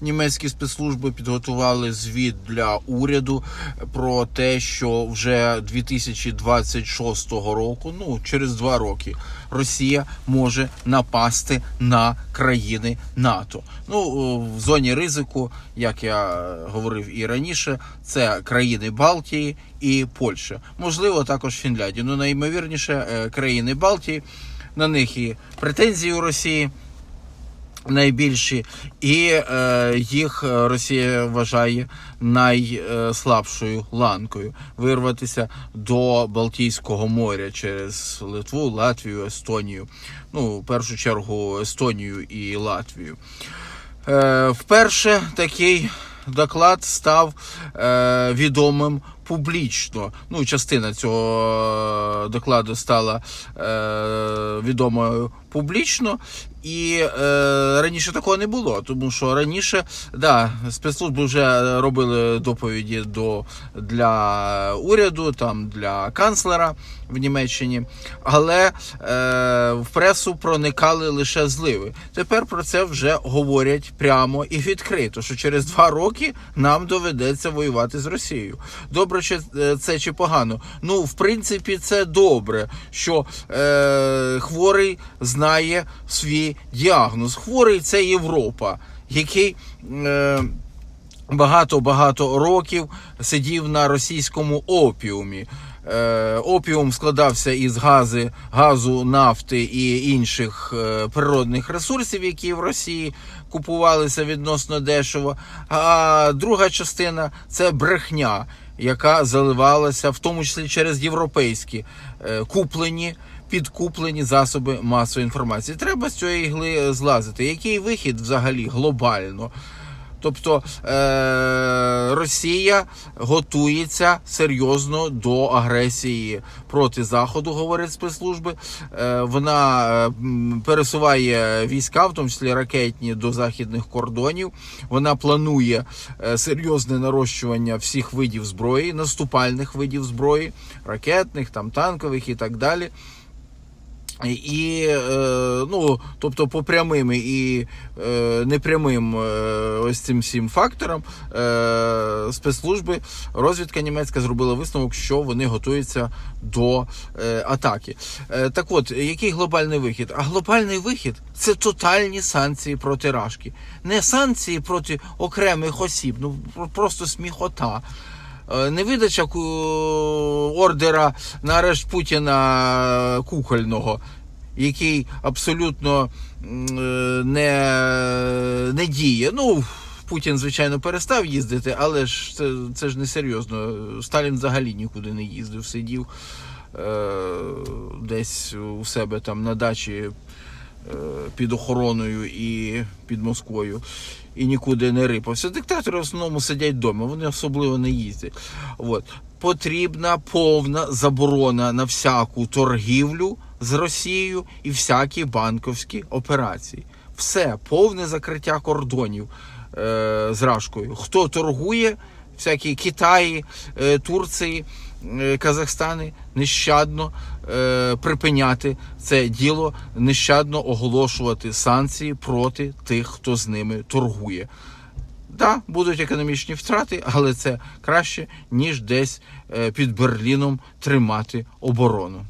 німецькі спецслужби підготували звіт для уряду про те, що вже 2026 року, ну через два роки, Росія може напасти на країни НАТО. Ну в зоні ризику, як я говорив і раніше, це країни Балтії і Польща. Можливо, також Фінляндія. Ну найімовірніше е, країни Балтії. На них і претензії у Росії найбільші, і е, їх е, Росія вважає найслабшою ланкою вирватися до Балтійського моря через Литву, Латвію, Естонію. Ну, в першу чергу Естонію і Латвію. Е, вперше такий доклад став е, відомим публічно. Ну, частина цього докладу стала е, відомою публічно. І е, раніше такого не було, тому що раніше да, спецслужби вже робили доповіді до для уряду, там для канцлера в Німеччині, але е, в пресу проникали лише зливи. Тепер про це вже говорять прямо і відкрито, що через два роки нам доведеться воювати з Росією. Добре, чи е, це чи погано? Ну, в принципі, це добре, що е, хворий знає свій діагноз. Хворий це Європа, який. Е, Багато-багато років сидів на російському опіумі. Е, опіум складався із гази, газу, нафти і інших е, природних ресурсів, які в Росії купувалися відносно дешево. А друга частина це брехня, яка заливалася в тому числі через європейські е, куплені. Підкуплені засоби масової інформації. Треба з цієї ігли злазити. Який вихід взагалі глобально? Тобто е- Росія готується серйозно до агресії проти Заходу, говорять спецслужби. Е- вона е, пересуває війська, в тому числі ракетні, до західних кордонів. Вона планує е, серйозне нарощування всіх видів зброї, наступальних видів зброї, ракетних, там танкових і так далі. І е, ну, тобто, по прямим і е, непрямим е, ось цим всім факторам е, спецслужби розвідка німецька зробила висновок, що вони готуються до е, атаки. Е, так от, який глобальний вихід? А глобальний вихід це тотальні санкції проти Рашки. Не санкції проти окремих осіб, ну просто сміхота. Е, Не видача ордера на арешт Путіна кукольного, який абсолютно е, не, не діє. Ну, Путін, звичайно, перестав їздити, але ж це, це ж не серйозно. Сталін взагалі нікуди не їздив, сидів е, десь у себе там на дачі е, під охороною і під Москвою. І нікуди не рипався. Диктатори в основному сидять вдома, вони особливо не їздять. От. Потрібна повна заборона на всяку торгівлю з Росією і всякі банковські операції. Все, повне закриття кордонів е, з Рашкою. Хто торгує, всякі Китаї, е, Турції, е, Казахстани нещадно е, припиняти це діло, нещадно оголошувати санкції проти тих, хто з ними торгує. Так, будуть економічні втрати, але це краще, ніж десь е, під Берліном тримати оборону.